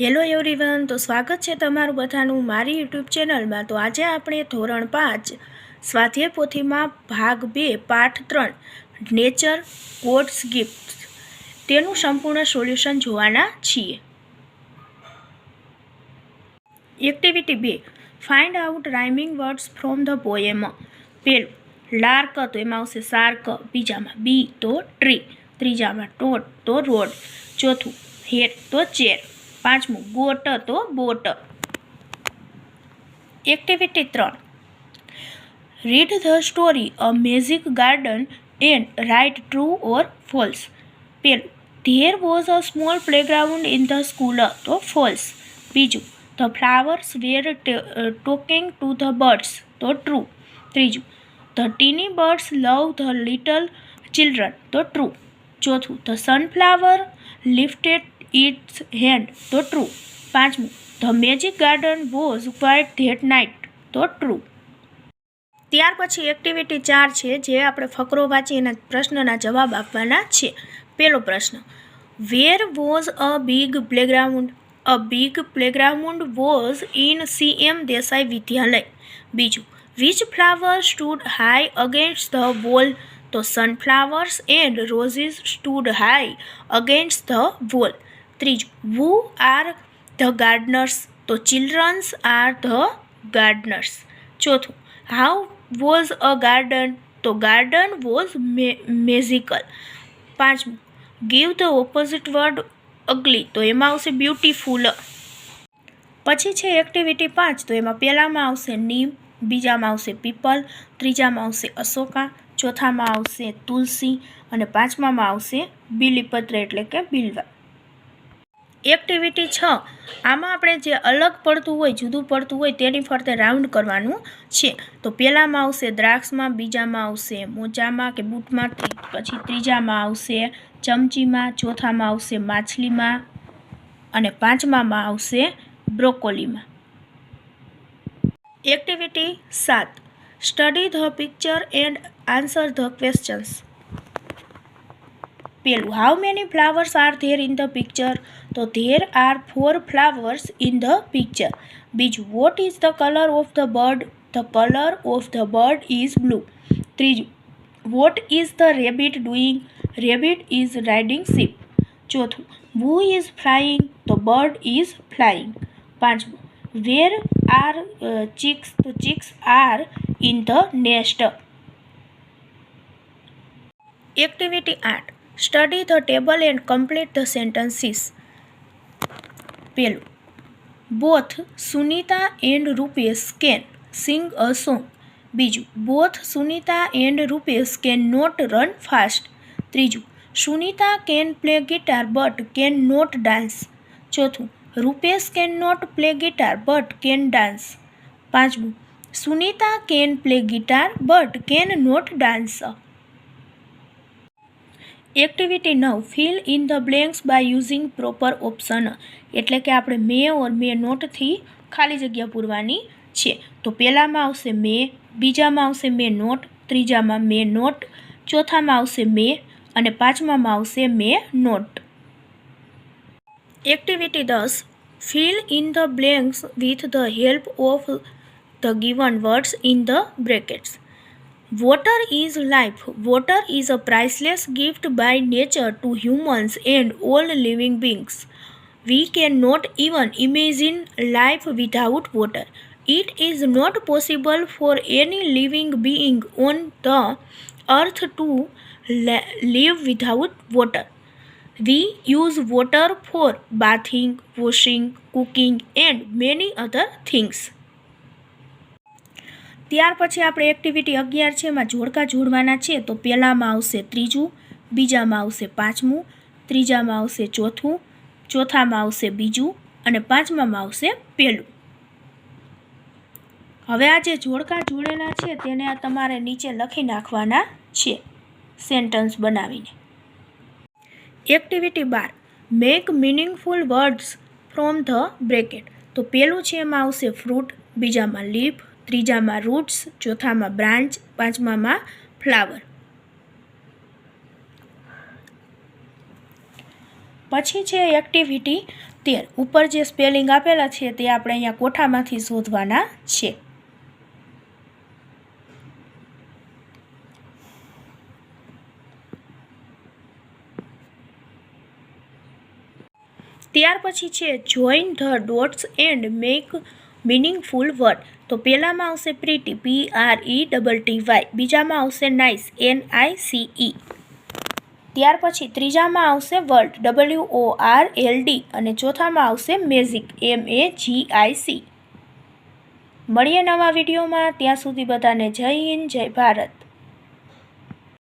Hello everyone તો સ્વાગત છે તમારું બધાનું મારી યુટ્યુબ ચેનલમાં તો આજે આપણે ધોરણ પાંચ, સ્વાધ્યાય પોથીમાં ભાગ બે, પાઠ ત્રણ નેચર કોડ્સ ગિફ્ટ તેનું સંપૂર્ણ સોલ્યુશન જોવાના છીએ. એક્ટિવિટી બે find out rhyming words from the poem પેલું, લાર્ક, તો એમાં આવશે સાર્ક. બીજામાં બી, તો ટ્રી. ત્રીજામાં ટોટ, તો રોડ. ચોથું હેર તો ચેર. પાંચમું, ગોટ તો બોટ. એક્ટિવિટી ત્રણ. Read the story a magic garden and write true or false પેલું there was a small playground in the school તો ફોલ્સ બીજું the flowers were talking to the birds તો true ત્રીજું the tiny birds love the little children તો true ચોથું the sunflower lifted its hand તો true પાંચમું. The magic garden was quite that night તો true ત્યાર પછી એક્ટિવિટી ચાર છે, જે આપણે ફકરો વાંચી એના પ્રશ્નના જવાબ આપવાના છે. પહેલો પ્રશ્ન. Where was a big playground a big playground was in C M Desai વિદ્યાલય બીજું. Which flower stood high against the wall તો sunflowers and roses stood high against the wall ત્રીજું વુ આર ધ ગાર્ડનર્સ તો children's R the gardeners ચોથું how was a garden તો garden was magical પાંચમું give the opposite word ugly તો એમાં આવશે beautiful પછી છે એક્ટિવિટી પાંચ, તો એમાં પહેલામાં આવશે નીમ બીજામાં આવશે પીપલ ત્રીજામાં આવશે અશોકા, ચોથામાં આવશે તુલસી અને પાંચમામાં આવશે બીલીપત્ર એટલે કે બિલવા. એક્ટિવિટી છ. આમાં આપણે જે અલગ પડતું હોય, જુદું પડતું હોય, તેની ફરતે રાઉન્ડ કરવાનું છે. તો પહેલામાં આવશે દ્રાક્ષમાં, બીજામાં આવશે મોજામાં કે બૂટમાં પછી ત્રીજામાં આવશે ચમચીમાં, ચોથામાં આવશે માછલીમાં અને પાંચમામાં આવશે બ્રોકોલીમાં. એક્ટિવિટી સાત. Study the picture and answer the questions પેલું how many flowers are there in the picture તો there are four flowers in the picture બીજું what is the colour of the bird the colour of the bird is blue ત્રીજું what is the rabbit doing rabbit is riding sheep ચોથું who is flying તો bird is flying પાંચમું where are chicks તો chicks are in the nest activity આઠ study the table and complete the sentences પેલું. Both Sunita and Rupesh can sing a song બીજું. Both Sunita and Rupesh can not run fast ત્રીજું. Sunita can play guitar but can not dance ચોથું. Rupesh can not play guitar but can dance પાંચમું. Sunita can play guitar but can not dance activity નવ fill in the blanks by using proper option એટલે કે આપણે મે ઓર મે નોટથી ખાલી જગ્યા પૂરવાની છે. તો પહેલામાં આવશે મે, બીજામાં આવશે મે નોટ ત્રીજામાં મે નોટ ચોથામાં આવશે મે, અને પાંચમામાં આવશે મે નોટ એક્ટિવિટી દસ fill in the blanks with the help of the given words in the brackets Water is life. Water is a priceless gift by nature to humans and all living beings. We cannot even imagine life without water. It is not possible for any living being on the earth to live without water. We use water for bathing, washing, cooking, and many other things. ત્યાર પછી આપણે activity અગિયાર છે, એમાં જોડકા જોડવાના છે, તો પહેલાંમાં આવશે ત્રીજું, બીજામાં આવશે પાંચમું, ત્રીજામાં આવશે ચોથું, ચોથામાં આવશે બીજું અને પાંચમામાં આવશે પહેલું. હવે આ જે જોડકા જોડેલા છે, તેને તમારે નીચે લખી નાખવાના છે સેન્ટન્સ બનાવીને. Activity bar. Make meaningful words from the bracket તો પહેલું છે, એમાં આવશે ફ્રૂટ બીજામાં લીફ ત્રીજામાં રૂટ્સ, ચોથામાં બ્રાન્ચ, પાંચમામાં ફ્લાવર. પછી છે એક્ટિવિટી તેર. ઉપર જે સ્પેલિંગ આપેલા છે તે આપણે અહીંયા કોઠામાંથી શોધવાના છે. ત્યાર પછી છે join the dots and make meaningful word. તો પહેલામાં આવશે pretty P R E double T Y બીજામાં આવશે nice N I C E ત્યાર પછી ત્રીજામાં આવશે world W O R L D અને ચોથામાં આવશે magic M A G I C મળીએ નવા વિડીયોમાં. ત્યાં સુધી બધાને જય હિન્દ, જય ભારત.